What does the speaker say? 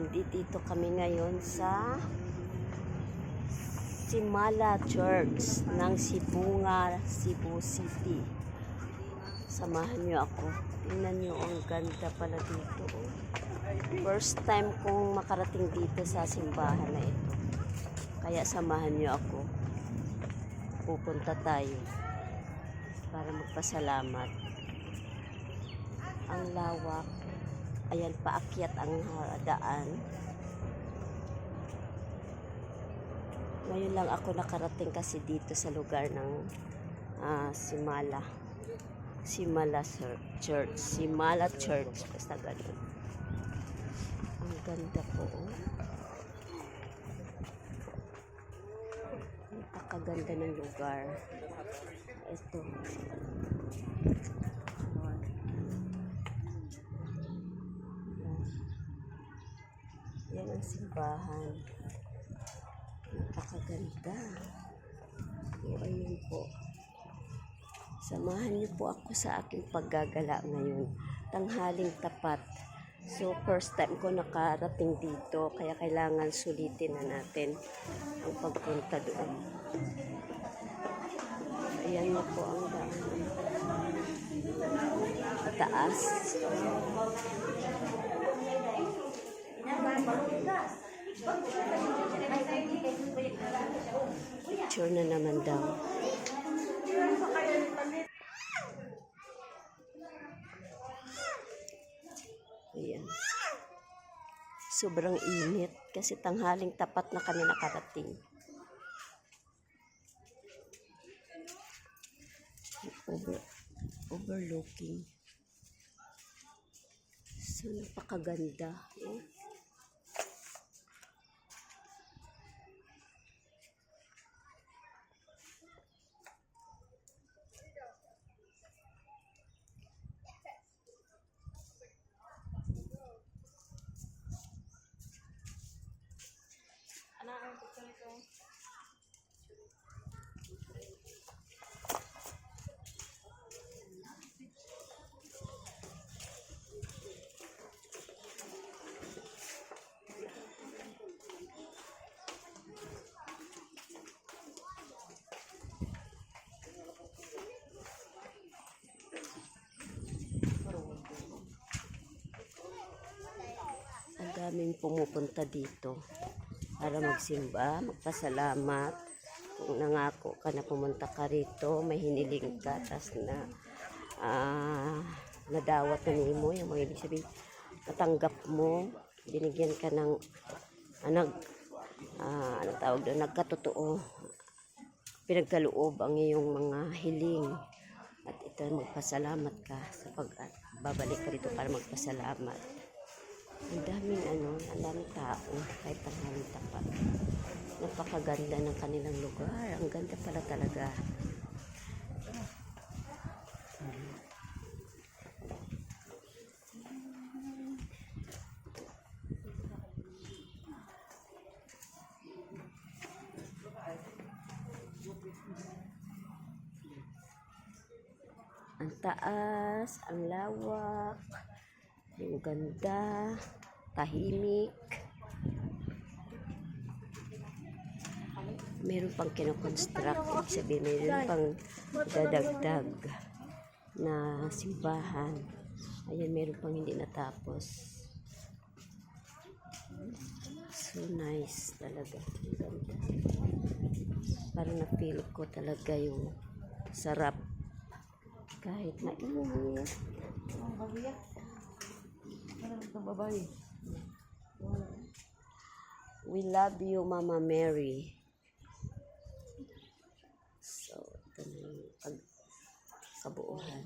Nandito kami ngayon sa Simala Church ng Sibunga, Cebu City. Samahan niyo ako. Tingnan niyo, ang ganda pala dito. oh. First time kong makarating dito sa simbahan na ito. Kaya samahan niyo ako. Pupunta tayo para magpasalamat. Ang lawak. Ayan, paakyat ang ah, daan. Ngayon lang ako nakarating kasi dito sa lugar ng ah, Simala. Simala Church. Simala Church. Basta ganun. Ang ganda po. oh. Napakaganda ng lugar. Ito. Yan ang simbahan. Napakaganda. O, ayun po. Samahan niyo po ako sa aking paggagala ngayon. Tanghaling tapat. So, first time ko nakarating dito, kaya kailangan sulitin na natin ang pagpunta doon. Ayan na po ang daan. Taas. Picture na naman daw. Ayan. Sobrang init kasi tanghaling tapat na kami nakarating. Over, overlooking. So, napakaganda. Eh. Ang daming pumupunta dito para magsimba, magpasalamat. Kung nangako ka na pumunta ka rito, may hiniling ka, tas na ah, nadawat na nimo, yung mga ibig sabihin, natanggap mo, binigyan ka ng ah, nag, ah, ano tawag doon, nagkatotoo, pinagkaloob ang iyong mga hiling. At ito, magpasalamat ka sa pag babalik ka rito para magpasalamat. Ang daming ano, ang daming tao, kahit tanghaling tapat. Napakaganda ng kanilang lugar. Ang ganda pala talaga. Ang taas, ang lawak, yung ganda, tahimik. Meron pang kinoconstruct, sabihin meron pang dadagdag na simbahan. Ayan, meron pang hindi natapos. So nice talaga. Ang ganda. Parang na-feel ko talaga yung sarap kahit mainit. We love you, Mama Mary. So, ito na yung pag kabuuhan.